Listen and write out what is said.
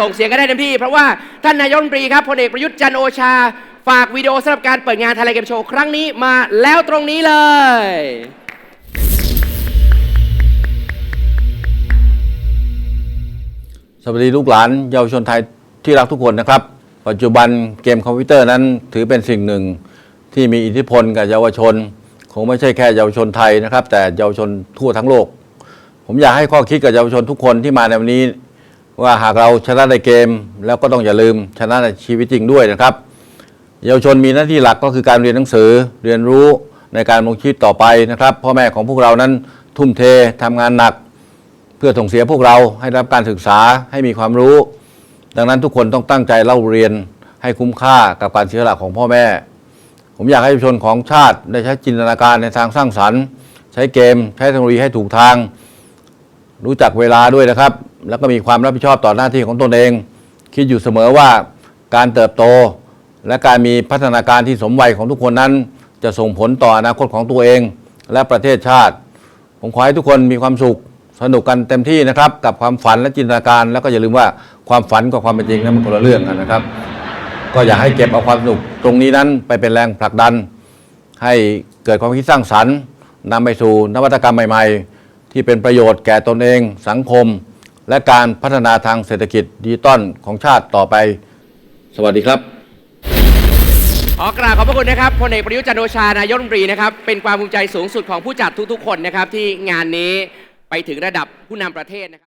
ส่งเสียงกันได้เต็มที่ เพราะว่าท่านนายกรัฐมนตรีครับพลเอกประยุทธ์จันโอชา ฝากวิดีโอสำหรับการเปิดงานไทยแลนด์เกมโชว์ครั้งนี้มาแล้วตรงนี้เลย สวัสดีลูกหลานเยาวชนไทยที่รักทุกคนนะครับ ปัจจุบันเกมคอมพิวเตอร์นั้นถือเป็นสิ่งหนึ่งที่มีอิทธิพลกับเยาวชน คงไม่ใช่แค่เยาวชนไทยนะครับ แต่เยาวชนทั่วทั้งโลก ผมอยากให้ข้อคิดกับเยาวชนทุกคนที่มาในวันนี้ ว่าหากเราชนะในเกมแล้วก็ต้องอย่าลืมชนะในชีวิตจริงด้วยนะครับ เยาวชนมีหน้าที่หลักก็คือการเรียนหนังสือเรียนรู้ในการลงชีวิตต่อไปนะครับพ่อแม่ของพวกเรานั้นทุ่มเททำงานหนัก เพื่อส่งเสียพวกเราให้รับการศึกษาให้มีความรู้ ดังนั้นทุกคนต้องตั้งใจเล่าเรียนให้คุ้มค่ากับการเสียสละของพ่อแม่ ผมอยากให้เยาวชนของชาติได้ใช้จินตนาการในทางสร้างสรรค์ ใช้เกม ใช้เทคโนโลยีให้ถูกทาง รู้จักเวลาด้วยนะครับ แล้วก็มีความรับผิดชอบต่อหน้าที่ของตนเอง คิดอยู่เสมอว่าการเติบโต และการมีพัฒนาการที่สมวัยของทุกคนนั้น จะส่งผลต่ออนาคตของตัวเอง และประเทศชาติ ผมขอให้ทุกคนมีความสุขสนุกกันเต็มที่นะครับ กับความฝันและจินตนาการ แล้วก็อย่าลืมว่าความฝันกับความเป็นจริงนั้นมันคนละเรื่องกันนะครับ ก็อยากให้เก็บเอาความสนุกตรงนี้นั้นไปเป็นแรงผลักดัน ให้เกิดความคิดสร้างสรรค์นำไปสู่นวัตกรรมใหม่ ๆ ที่เป็นประโยชน์แก่ตนเอง สังคม และการพัฒนาทางเศรษฐกิจดิจิตอลของชาติต่อไป สวัสดีครับ ขอกราบขอบพระคุณนะครับพลเอกประยุทธ์จันทร์โอชานายกรัฐมนตรีนะครับ เป็นความภูมิใจสูงสุดของผู้จัดทุกๆ คนนะครับ ที่งานนี้ไปถึงระดับผู้นำประเทศนะครับ